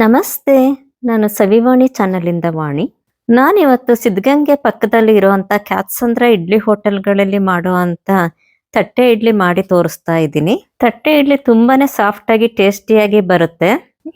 ನಮಸ್ತೆ, ನಾನು ಸವಿವಾಣಿ ಚಾನಲಿಂದ ವಾಣಿ. ನಾನಿವತ್ತು ಸಿದ್ಧಗಂಗೆ ಪಕ್ಕದಲ್ಲಿ ಇರುವಂತ ಕ್ಯಾತ್ಸಂದ್ರ ಇಡ್ಲಿ ಹೋಟೆಲ್ಗಳಲ್ಲಿ ಮಾಡುವಂತ ತಟ್ಟೆ ಇಡ್ಲಿ ಮಾಡಿ ತೋರಿಸ್ತಾ ಇದ್ದೀನಿ. ತಟ್ಟೆ ಇಡ್ಲಿ ತುಂಬಾನೇ ಸಾಫ್ಟ್ ಆಗಿ ಟೇಸ್ಟಿಯಾಗಿ ಬರುತ್ತೆ.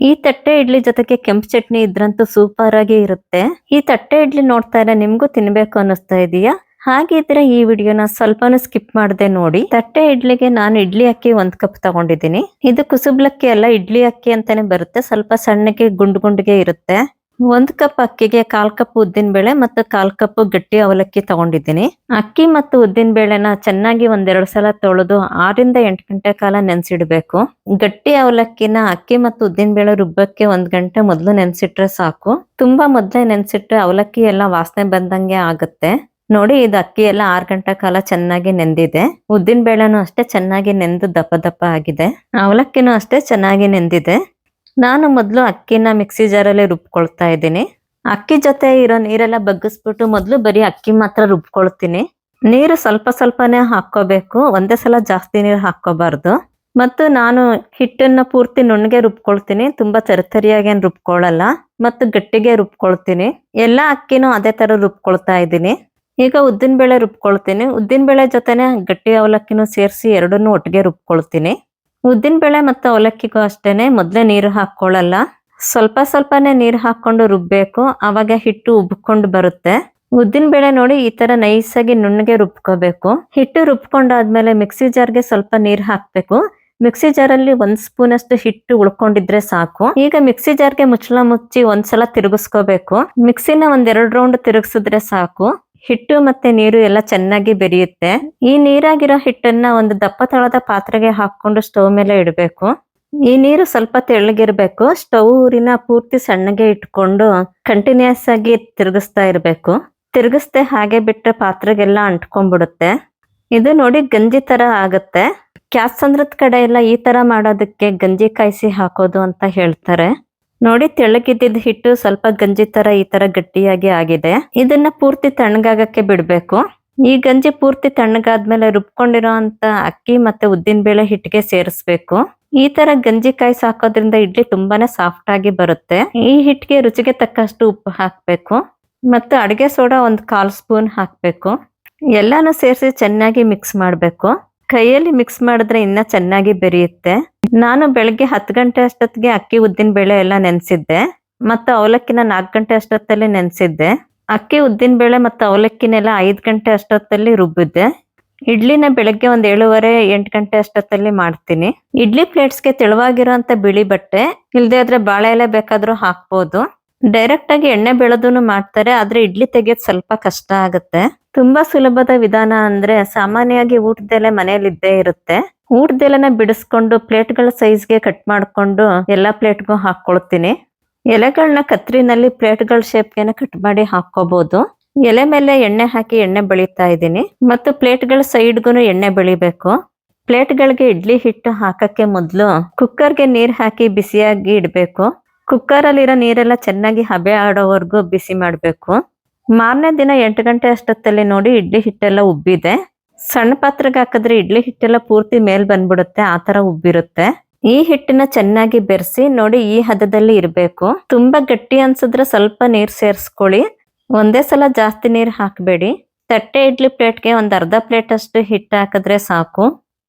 ಈ ತಟ್ಟೆ ಇಡ್ಲಿ ಜೊತೆಗೆ ಕೆಂಪು ಚಟ್ನಿ ಇದ್ರಂತೂ ಸೂಪರ್ ಆಗಿ ಇರುತ್ತೆ. ಈ ತಟ್ಟೆ ಇಡ್ಲಿ ನೋಡ್ತಾ ಇರೋ ನಿಮ್ಗೂ ತಿನ್ಬೇಕು ಅನ್ನಿಸ್ತಾ ಇದೆಯಾ? ಹಾಗಿದ್ರೆ ಈ ವಿಡಿಯೋನ ಸ್ವಲ್ಪನೂ ಸ್ಕಿಪ್ ಮಾಡದೆ ನೋಡಿ. ತಟ್ಟೆ ಇಡ್ಲಿಗೆ ನಾನು ಇಡ್ಲಿ ಅಕ್ಕಿ ಒಂದ್ ಕಪ್ ತಗೊಂಡಿದ್ದೀನಿ. ಇದು ಕುಸುಬ್ಲಕ್ಕಿ ಅಲ್ಲ, ಇಡ್ಲಿ ಅಕ್ಕಿ ಅಂತಾನೆ ಬರುತ್ತೆ. ಸ್ವಲ್ಪ ಸಣ್ಣಗೆ, ಗುಂಡ್ ಗುಂಡ್ಗೆ ಇರುತ್ತೆ. ಒಂದ್ ಕಪ್ ಅಕ್ಕಿಗೆ ಕಾಲ್ ಕಪ್ ಉದ್ದಿನ ಬೇಳೆ ಮತ್ತು ಕಾಲ್ ಕಪ್ ಗಟ್ಟಿ ಅವಲಕ್ಕಿ ತಗೊಂಡಿದ್ದೀನಿ. ಅಕ್ಕಿ ಮತ್ತು ಉದ್ದಿನ ಬೇಳೆನ ಚೆನ್ನಾಗಿ ಒಂದೆರಡು ಸಲ ತೊಳೆದು ಆರಿಂದ ಎಂಟು ಗಂಟೆ ಕಾಲ ನೆನ್ಸಿಡ್ಬೇಕು. ಗಟ್ಟಿ ಅವಲಕ್ಕಿನ ಅಕ್ಕಿ ಮತ್ತು ಉದ್ದಿನ ಬೇಳೆ ರುಬ್ಬಕ್ಕೆ ಒಂದ್ ಗಂಟೆ ಮೊದಲು ನೆನ್ಸಿಟ್ರೆ ಸಾಕು. ತುಂಬಾ ಮೊದ್ಲೇ ನೆನ್ಸಿಟ್ರೆ ಅವಲಕ್ಕಿ ಎಲ್ಲ ವಾಸನೆ ಬಂದಂಗೆ ಆಗುತ್ತೆ. ನೋಡಿ, ಇದು ಅಕ್ಕಿ ಎಲ್ಲ ಆರ್ ಗಂಟೆ ಕಾಲ ಚೆನ್ನಾಗಿ ನೆಂದಿದೆ. ಉದ್ದಿನ ಬೇಳೆನೂ ಅಷ್ಟೇ ಚೆನ್ನಾಗಿ ನೆಂದು ದಪ್ಪ ದಪ್ಪ ಆಗಿದೆ. ಅವಲಕ್ಕಿನೂ ಅಷ್ಟೇ ಚೆನ್ನಾಗಿ ನೆಂದಿದೆ. ನಾನು ಮೊದಲು ಅಕ್ಕಿನ ಮಿಕ್ಸಿ ಜಾರಲ್ಲಿ ರುಬ್ಕೊಳ್ತಾ ಇದ್ದೀನಿ. ಅಕ್ಕಿ ಜೊತೆ ಇರೋ ನೀರೆಲ್ಲ ಬಗ್ಗಿಸ್ಬಿಟ್ಟು ಮೊದಲು ಬರೀ ಅಕ್ಕಿ ಮಾತ್ರ ರುಬ್ಕೊಳ್ತೀನಿ. ನೀರು ಸ್ವಲ್ಪ ಸ್ವಲ್ಪನೇ ಹಾಕೋಬೇಕು ಒಂದೇ ಸಲ ಜಾಸ್ತಿ ನೀರು ಹಾಕೋಬಾರ್ದು ಮತ್ತು ನಾನು ಹಿಟ್ಟನ್ನ ಪೂರ್ತಿ ನುಣ್ಣಗೆ ರುಬ್ಕೊಳ್ತೀನಿ. ತುಂಬಾ ತರಿತರಿಯಾಗಿ ರುಬ್ಕೊಳ್ಳಲ್ಲ ಮತ್ತು ಗಟ್ಟಿಗೆ ರುಬ್ಕೊಳ್ತೀನಿ. ಎಲ್ಲ ಅಕ್ಕಿನೂ ಅದೇ ತರ ರುಬ್ಕೊಳ್ತಾ ಇದ್ದೀನಿ. ಈಗ ಉದ್ದಿನ ಬೇಳೆ ರುಬ್ಕೊಳ್ತೀನಿ. ಉದ್ದಿನ ಬೇಳೆ ಜೊತೆನೆ ಗಟ್ಟಿ ಅವಲಕ್ಕಿನೂ ಸೇರಿಸಿ ಎರಡನ್ನೂ ಒಟ್ಟಿಗೆ ರುಬ್ಕೊಳ್ತೀನಿ. ಉದ್ದಿನ ಬೇಳೆ ಮತ್ತು ಅವಲಕ್ಕಿಗೂ ಅಷ್ಟೇ ಮೊದಲೇ ನೀರು ಹಾಕ್ಕೊಳ್ಳಲ್ಲ. ಸ್ವಲ್ಪ ಸ್ವಲ್ಪನೇ ನೀರು ಹಾಕ್ಕೊಂಡು ರುಬ್ಬೇಕು. ಆವಾಗ ಹಿಟ್ಟು ಉಬ್ಕೊಂಡು ಬರುತ್ತೆ. ಉದ್ದಿನ ಬೇಳೆ ನೋಡಿ ಈ ತರ ನೈಸಾಗಿ ನುಣ್ಣಗೆ ರುಬ್ಕೋಬೇಕು. ಹಿಟ್ಟು ರುಬ್ಕೊಂಡಾದ್ಮೇಲೆ ಮಿಕ್ಸಿ ಜಾರ್ಗೆ ಸ್ವಲ್ಪ ನೀರ್ ಹಾಕ್ಬೇಕು. ಮಿಕ್ಸಿ ಜಾರಲ್ಲಿ ಒಂದ್ ಸ್ಪೂನ್ ಅಷ್ಟು ಹಿಟ್ಟು ಉಳ್ಕೊಂಡಿದ್ರೆ ಸಾಕು. ಈಗ ಮಿಕ್ಸಿ ಜಾರ್ಗೆ ಮುಚ್ಚಳ ಮುಚ್ಚಿ ಒಂದ್ಸಲ ತಿರುಗಿಸ್ಕೋಬೇಕು. ಮಿಕ್ಸಿನ ಒಂದ್ ಎರಡ್ ರೌಂಡ್ ತಿರುಗಿಸಿದ್ರೆ ಸಾಕು. ಹಿಟ್ಟು ಮತ್ತೆ ನೀರು ಎಲ್ಲ ಚೆನ್ನಾಗಿ ಬೆರೆಯುತ್ತೆ. ಈ ನೀರಾಗಿರೋ ಹಿಟ್ಟನ್ನ ಒಂದು ದಪ್ಪ ತಳದ ಪಾತ್ರೆಗೆ ಹಾಕೊಂಡು ಸ್ಟವ್ ಮೇಲೆ ಇಡಬೇಕು. ಈ ನೀರು ಸ್ವಲ್ಪ ತೆಳ್ಳಗಿರ್ಬೇಕು. ಸ್ಟವ್ ಊರಿನ ಪೂರ್ತಿ ಸಣ್ಣಗೆ ಇಟ್ಕೊಂಡು ಕಂಟಿನ್ಯೂಸ್ ಆಗಿ ತಿರುಗಿಸ್ತಾ ಇರಬೇಕು. ತಿರುಗಿಸ್ದೆ ಹಾಗೆ ಬಿಟ್ಟ್ರೆ ಪಾತ್ರೆಗೆಲ್ಲ ಅಂಟ್ಕೊಂಡ್ಬಿಡುತ್ತೆ. ಇದು ನೋಡಿ ಗಂಜಿ ತರ ಆಗುತ್ತೆ. ಕ್ಯಾತ್ಸಂದ್ರದ ಕಡೆ ಎಲ್ಲ ಈ ತರ ಮಾಡೋದಕ್ಕೆ ಗಂಜಿ ಕಾಯಿಸಿ ಹಾಕೋದು ಅಂತ ಹೇಳ್ತಾರೆ. ನೋಡಿ ತೆಳ್ಳಗಿದ್ದಿದ್ ಹಿಟ್ಟು ಸ್ವಲ್ಪ ಗಂಜಿ ತರ ಈ ತರ ಗಟ್ಟಿಯಾಗಿ ಆಗಿದೆ. ಇದನ್ನ ಪೂರ್ತಿ ತಣ್ಣಗಾಗಕ್ಕೆ ಬಿಡ್ಬೇಕು. ಈ ಗಂಜಿ ಪೂರ್ತಿ ತಣ್ಣಗಾದ್ಮೇಲೆ ರುಬ್ಕೊಂಡಿರೋ ಅಂತ ಅಕ್ಕಿ ಮತ್ತೆ ಉದ್ದಿನ ಬೇಳೆ ಹಿಟ್ಟಿಗೆ ಸೇರಿಸ್ಬೇಕು. ಈ ತರ ಗಂಜಿ ಕಾಯಿ ಹಾಕೋದ್ರಿಂದ ಇಡ್ಲಿ ತುಂಬಾನೇ ಸಾಫ್ಟ್ ಆಗಿ ಬರುತ್ತೆ. ಈ ಹಿಟ್ಟಿಗೆ ರುಚಿಗೆ ತಕ್ಕಷ್ಟು ಉಪ್ಪು ಹಾಕ್ಬೇಕು. ಮತ್ತು ಅಡುಗೆ ಸೋಡಾ ಒಂದು ಕಾಲ್ ಸ್ಪೂನ್ ಹಾಕ್ಬೇಕು. ಎಲ್ಲಾನು ಸೇರಿಸಿ ಚೆನ್ನಾಗಿ ಮಿಕ್ಸ್ ಮಾಡ್ಬೇಕು. ಕೈಯಲ್ಲಿ ಮಿಕ್ಸ್ ಮಾಡಿದ್ರೆ ಇನ್ನ ಚೆನ್ನಾಗಿ ಬೆರೆಯುತ್ತೆ. ನಾನು ಬೆಳಗ್ಗೆ ಹತ್ತು ಗಂಟೆ ಅಷ್ಟೊತ್ತಿಗೆ ಅಕ್ಕಿ ಉದ್ದಿನ ಬೇಳೆ ಎಲ್ಲ ನೆನೆಸಿದ್ದೆ. ಮತ್ತು ಅವಲಕ್ಕಿನ ನಾಲ್ಕು ಗಂಟೆ ಅಷ್ಟೊತ್ತಲ್ಲಿ ನೆನೆಸಿದ್ದೆ. ಅಕ್ಕಿ ಉದ್ದಿನ ಬೇಳೆ ಮತ್ತು ಅವಲಕ್ಕಿನೆಲ್ಲ ಐದು ಗಂಟೆ ಅಷ್ಟೊತ್ತಲ್ಲಿ ರುಬ್ಬಿದ್ದೆ. ಇಡ್ಲಿನ ಬೆಳಗ್ಗೆ ಒಂದ್ ಏಳುವರೆ, ಎಂಟು ಗಂಟೆ ಅಷ್ಟೊತ್ತಲ್ಲಿ ಮಾಡ್ತೀನಿ. ಇಡ್ಲಿ ಪ್ಲೇಟ್ಸ್ಗೆ ತೆಳುವಾಗಿರೋಂಥ ಬಿಳಿ ಬಟ್ಟೆ ಇಲ್ಲದೆ ಆದರೆ ಬಾಳೆ ಎಲೆ ಬೇಕಾದರೂ ಹಾಕ್ಬೋದು. ಡೈರೆಕ್ಟ್ ಆಗಿ ಎಣ್ಣೆ ಬೆಳೆದೂ ಮಾಡ್ತಾರೆ, ಆದ್ರೆ ಇಡ್ಲಿ ತೆಗೆಯೋದ್ ಸ್ವಲ್ಪ ಕಷ್ಟ ಆಗುತ್ತೆ. ತುಂಬಾ ಸುಲಭದ ವಿಧಾನ ಅಂದ್ರೆ ಸಾಮಾನ್ಯವಾಗಿ ಊಟದೆಲೆ ಮನೆಯಲ್ಲಿ ಇದ್ದೇ ಇರುತ್ತೆ. ಊಟದೆಲೆನ ಬಿಡಿಸ್ಕೊಂಡು ಪ್ಲೇಟ್ಗಳ ಸೈಜ್ಗೆ ಕಟ್ ಮಾಡ್ಕೊಂಡು ಎಲ್ಲಾ ಪ್ಲೇಟ್ಗೂ ಹಾಕೊಳ್ತೀನಿ ಎಲೆಗಳನ್ನ ಕತ್ರಿನಲ್ಲಿ ಪ್ಲೇಟ್ಗಳ ಶೇಪ್ಗೆನ ಕಟ್ ಮಾಡಿ ಹಾಕೋಬಹುದು ಎಲೆ ಮೇಲೆ ಎಣ್ಣೆ ಹಾಕಿ ಎಣ್ಣೆ ಬೆಳೀತಾ ಇದ್ದೀನಿ. ಮತ್ತು ಪ್ಲೇಟ್ಗಳ ಸೈಡ್ಗೂ ಎಣ್ಣೆ ಬೆಳಿಬೇಕು. ಪ್ಲೇಟ್ಗಳಿಗೆ ಇಡ್ಲಿ ಹಿಟ್ಟು ಹಾಕಕ್ಕೆ ಮೊದಲು ಕುಕ್ಕರ್ಗೆ ನೀರು ಹಾಕಿ ಬಿಸಿಯಾಗಿ ಇಡಬೇಕು. ಕುಕ್ಕರ್ ಅಲ್ಲಿರೋ ನೀರೆಲ್ಲ ಚೆನ್ನಾಗಿ ಹಬೆ ಆಡೋವರೆಗೂ ಬಿಸಿ ಮಾಡಬೇಕು. ಮಾರನೇ ದಿನ ಎಂಟು ಗಂಟೆ ಅಷ್ಟೊತ್ತಲ್ಲಿ ನೋಡಿ ಇಡ್ಲಿ ಹಿಟ್ಟೆಲ್ಲ ಉಬ್ಬಿದೆ. ಸಣ್ಣ ಪಾತ್ರೆಗೆ ಹಾಕಿದ್ರೆ ಇಡ್ಲಿ ಹಿಟ್ಟೆಲ್ಲ ಪೂರ್ತಿ ಮೇಲ್ ಬಂದ್ಬಿಡುತ್ತೆ, ಆ ತರ ಉಬ್ಬಿರುತ್ತೆ. ಈ ಹಿಟ್ಟನ್ನ ಚೆನ್ನಾಗಿ ಬೆರೆಸಿ ನೋಡಿ ಈ ಹದದಲ್ಲಿ ಇರಬೇಕು. ತುಂಬಾ ಗಟ್ಟಿ ಅನ್ಸಿದ್ರೆ ಸ್ವಲ್ಪ ನೀರ್ ಸೇರಿಸ್ಕೊಳ್ಳಿ. ಒಂದೇ ಸಲ ಜಾಸ್ತಿ ನೀರ್ ಹಾಕಬೇಡಿ. ತಟ್ಟೆ ಇಡ್ಲಿ ಪ್ಲೇಟ್ಗೆ ಒಂದ್ ಅರ್ಧ ಪ್ಲೇಟ್ ಅಷ್ಟು ಹಿಟ್ಟು ಹಾಕಿದ್ರೆ ಸಾಕು.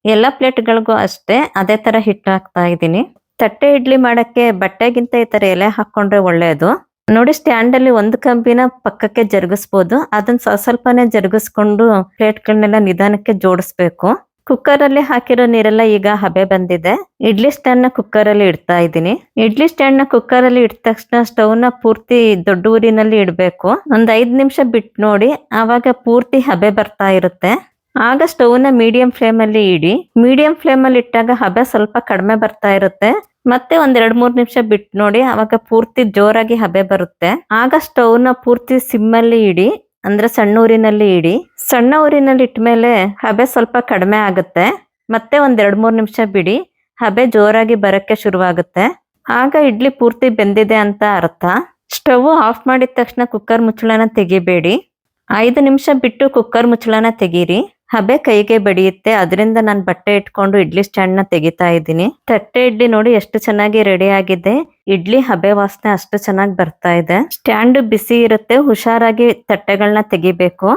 ಎಲ್ಲ ಪ್ಲೇಟ್ಗಳಿಗೂ ಅಷ್ಟೇ ಅದೇ ತರ ಹಿಟ್ಟು ಹಾಕ್ತಾ ಇದ್ದೀನಿ. ತಟ್ಟೆ ಇಡ್ಲಿ ಮಾಡಕ್ಕೆ ಬಟ್ಟೆಗಿಂತ ಈ ತರ ಎಲೆ ಹಾಕೊಂಡ್ರೆ ಒಳ್ಳೆಯದು ನೋಡಿ ಸ್ಟ್ಯಾಂಡ್ ಅಲ್ಲಿ ಒಂದು ಕಂಬಿನ ಪಕ್ಕಕ್ಕೆ ಜರುಗಿಸ್ಬೋದು. ಅದನ್ನ ಸ್ವಲ್ಪ ಸ್ವಲ್ಪನೇ ಜರುಗಿಸ್ಕೊಂಡು ಪ್ಲೇಟ್ಗಳನ್ನೆಲ್ಲ ನಿಧಾನಕ್ಕೆ ಜೋಡಿಸ್ಬೇಕು. ಕುಕ್ಕರ್ ಅಲ್ಲಿ ಹಾಕಿರೋ ನೀರೆಲ್ಲ ಈಗ ಹಬೆ ಬಂದಿದೆ. ಇಡ್ಲಿ ಸ್ಟ್ಯಾಂಡ್ನ ಕುಕ್ಕರ್ ಅಲ್ಲಿ ಇಡ್ತಾ ಇದ್ದೀನಿ. ಇಡ್ಲಿ ಸ್ಟ್ಯಾಂಡ್ನ ಕುಕ್ಕರ್ ಅಲ್ಲಿ ಇಟ್ಟ ತಕ್ಷಣ ಸ್ಟವ್ನ ಪೂರ್ತಿ ದೊಡ್ಡ ಊರಿನಲ್ಲಿ ಇಡ್ಬೇಕು. ಒಂದ್ ಐದ್ ನಿಮಿಷ ಬಿಟ್ಟು ನೋಡಿ, ಆವಾಗ ಪೂರ್ತಿ ಹಬೆ ಬರ್ತಾ ಇರುತ್ತೆ. ಆಗ ಸ್ಟವ್ನ ಮೀಡಿಯಂ ಫ್ಲೇಮ್ ಅಲ್ಲಿ ಇಡಿ. ಮೀಡಿಯಂ ಫ್ಲೇಮ್ ಅಲ್ಲಿ ಇಟ್ಟಾಗ ಹಬೆ ಸ್ವಲ್ಪ ಕಡಿಮೆ ಬರ್ತಾ ಇರುತ್ತೆ. ಮತ್ತೆ ಒಂದೆರಡು ಮೂರು ನಿಮಿಷ ಬಿಟ್ಟು ನೋಡಿ, ಅವಾಗ ಪೂರ್ತಿ ಜೋರಾಗಿ ಹಬೆ ಬರುತ್ತೆ. ಆಗ ಸ್ಟೌವ್ನ ಪೂರ್ತಿ ಸಿಮ್ ಅಲ್ಲಿ ಇಡಿ, ಅಂದ್ರೆ ಸಣ್ಣ ಊರಿನಲ್ಲಿ ಇಡಿ. ಸಣ್ಣ ಊರಿನಲ್ಲಿ ಇಟ್ಮೇಲೆ ಹಬೆ ಸ್ವಲ್ಪ ಕಡಿಮೆ ಆಗುತ್ತೆ. ಮತ್ತೆ ಒಂದೆರಡು ಮೂರ್ ನಿಮಿಷ ಬಿಡಿ, ಹಬೆ ಜೋರಾಗಿ ಬರಕ್ಕೆ ಶುರುವಾಗುತ್ತೆ. ಆಗ ಇಡ್ಲಿ ಪೂರ್ತಿ ಬೆಂದಿದೆ ಅಂತ ಅರ್ಥ. ಸ್ಟವ್ ಆಫ್ ಮಾಡಿದ ತಕ್ಷಣ ಕುಕ್ಕರ್ ಮುಚ್ಚಳನ ತೆಗಿಬೇಡಿ. ಐದು ನಿಮಿಷ ಬಿಟ್ಟು ಕುಕ್ಕರ್ ಮುಚ್ಚಳನ ತೆಗೀರಿ. ಹಬೆ ಕೈಗೆ ಬಡಿಯುತ್ತೆ. ಅದರಿಂದ ನಾನು ಬಟ್ಟೆ ಇಟ್ಕೊಂಡು ಇಡ್ಲಿ ಸ್ಟ್ಯಾಂಡ್ನ ತೆಗಿತಾ ಇದ್ದೀನಿ. ತಟ್ಟೆ ಇಡ್ಲಿ ನೋಡಿ ಎಷ್ಟು ಚೆನ್ನಾಗಿ ರೆಡಿ ಆಗಿದೆ. ಇಡ್ಲಿ ಹಬೆ ವಾಸನೆ ಅಷ್ಟು ಚೆನ್ನಾಗಿ ಬರ್ತಾ ಇದೆ. ಸ್ಟ್ಯಾಂಡ್ ಬಿಸಿ ಇರುತ್ತೆ. ಹುಷಾರಾಗಿ ತಟ್ಟೆಗಳನ್ನ ತೆಗಿಬೇಕು.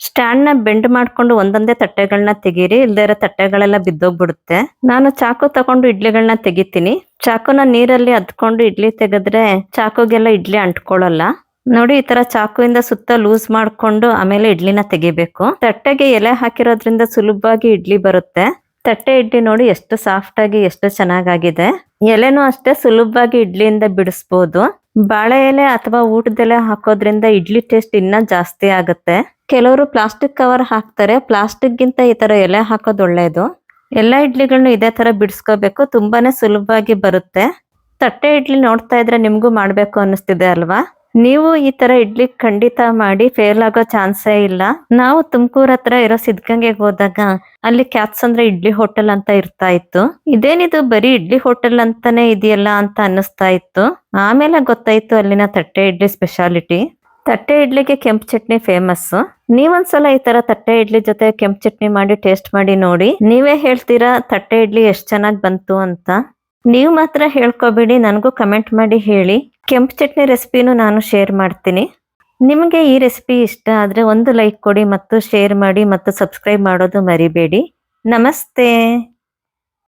ಸ್ಟ್ಯಾಂಡ್ನ ಬೆಂಡ್ ಮಾಡ್ಕೊಂಡು ಒಂದೊಂದೇ ತಟ್ಟೆಗಳನ್ನ ತೆಗೀರಿ. ಇಲ್ದೇ ತಟ್ಟೆಗಳೆಲ್ಲ ಬಿದ್ದೋಗ್ಬಿಡುತ್ತೆ. ನಾನು ಚಾಕು ತಗೊಂಡು ಇಡ್ಲಿಗಳನ್ನ ತೆಗಿತೀನಿ. ಚಾಕುನ ನೀರಲ್ಲಿ ಅದ್ಕೊಂಡು ಇಡ್ಲಿ ತೆಗೆದ್ರೆ ಚಾಕುಗೆಲ್ಲ ಇಡ್ಲಿ ಅಂಟ್ಕೊಳ್ಳಲ್ಲ. ನೋಡಿ, ಈ ತರ ಚಾಕುವಿಂದ ಸುತ್ತ ಲೂಸ್ ಮಾಡ್ಕೊಂಡು ಆಮೇಲೆ ಇಡ್ಲಿನ ತೆಗಿಬೇಕು. ತಟ್ಟೆಗೆ ಎಲೆ ಹಾಕಿರೋದ್ರಿಂದ ಸುಲಭವಾಗಿ ಇಡ್ಲಿ ಬರುತ್ತೆ. ತಟ್ಟೆ ಇಡ್ಲಿ ನೋಡಿ, ಎಷ್ಟು ಸಾಫ್ಟ್ ಆಗಿ, ಎಷ್ಟು ಚೆನ್ನಾಗಾಗಿದೆ. ಎಲೆನೂ ಅಷ್ಟೇ ಸುಲಭವಾಗಿ ಇಡ್ಲಿಯಿಂದ ಬಿಡಿಸ್ಬೋದು. ಬಾಳೆ ಎಲೆ ಅಥವಾ ಊಟದ ಎಲೆ ಹಾಕೋದ್ರಿಂದ ಇಡ್ಲಿ ಟೇಸ್ಟ್ ಇನ್ನ ಜಾಸ್ತಿ ಆಗುತ್ತೆ. ಕೆಲವರು ಪ್ಲಾಸ್ಟಿಕ್ ಕವರ್ ಹಾಕ್ತಾರೆ. ಪ್ಲಾಸ್ಟಿಕ್ ಗಿಂತ ಈ ತರ ಎಲೆ ಹಾಕೋದು ಒಳ್ಳೇದು. ಎಲ್ಲ ಇಡ್ಲಿಗಳನ್ನು ಇದೇ ತರ ಬಿಡಿಸ್ಕೋಬೇಕು. ತುಂಬಾನೇ ಸುಲಭವಾಗಿ ಬರುತ್ತೆ. ತಟ್ಟೆ ಇಡ್ಲಿ ನೋಡ್ತಾ ಇದ್ರೆ ನಿಮ್ಗೂ ಮಾಡ್ಬೇಕು ಅನಿಸ್ತಿದೆ ಅಲ್ವಾ? ನೀವು ಈ ತರ ಇಡ್ಲಿ ಖಂಡಿತ ಮಾಡಿ ಫೇಲ್ ಆಗೋ ಚಾನ್ಸೇ ಇಲ್ಲ. ನಾವು ತುಮಕೂರ್ ಹತ್ರ ಇರೋ ಸಿದ್ಧಗಂಗೆಗೆ ಹೋದಾಗ ಅಲ್ಲಿ ಕ್ಯಾತ್ಸ್ ಅಂದ್ರೆ ಇಡ್ಲಿ ಹೋಟೆಲ್ ಅಂತ ಇರ್ತಾ ಇತ್ತು. ಇದೇನಿದು ಬರೀ ಇಡ್ಲಿ ಹೋಟೆಲ್ ಅಂತಾನೆ ಇದೆಯಲ್ಲ ಅಂತ ಅನ್ನಿಸ್ತಾ ಇತ್ತು. ಆಮೇಲೆ ಗೊತ್ತಾಯ್ತು ಅಲ್ಲಿನ ತಟ್ಟೆ ಇಡ್ಲಿ ಸ್ಪೆಷಾಲಿಟಿ ತಟ್ಟೆ ಇಡ್ಲಿಗೆ ಕೆಂಪು ಚಟ್ನಿ ಫೇಮಸ್ ನೀವೊಂದ್ಸಲ ಈ ತರ ತಟ್ಟೆ ಇಡ್ಲಿ ಜೊತೆ ಕೆಂಪು ಚಟ್ನಿ ಮಾಡಿ ಟೇಸ್ಟ್ ಮಾಡಿ ನೋಡಿ. ನೀವೇ ಹೇಳ್ತೀರಾ ತಟ್ಟೆ ಇಡ್ಲಿ ಎಷ್ಟ್ ಚೆನ್ನಾಗ್ ಬಂತು ಅಂತ? ನೀವು ಮಾತ್ರ ಹೇಳ್ಕೊಬೇಡಿ, ನನಗೂ ಕಮೆಂಟ್ ಮಾಡಿ ಹೇಳಿ. ಕೆಂಪು ಚಟ್ನಿ ರೆಸಿಪಿನೂ ನಾನು ಶೇರ್ ಮಾಡ್ತೀನಿ. ನಿಮಗೆ ಈ ರೆಸಿಪಿ ಇಷ್ಟ ಆದರೆ ಒಂದು ಲೈಕ್ ಕೊಡಿ ಮತ್ತು ಶೇರ್ ಮಾಡಿ ಮತ್ತು ಸಬ್ಸ್ಕ್ರೈಬ್ ಮಾಡೋದು ಮರಿಬೇಡಿ. ನಮಸ್ತೆ!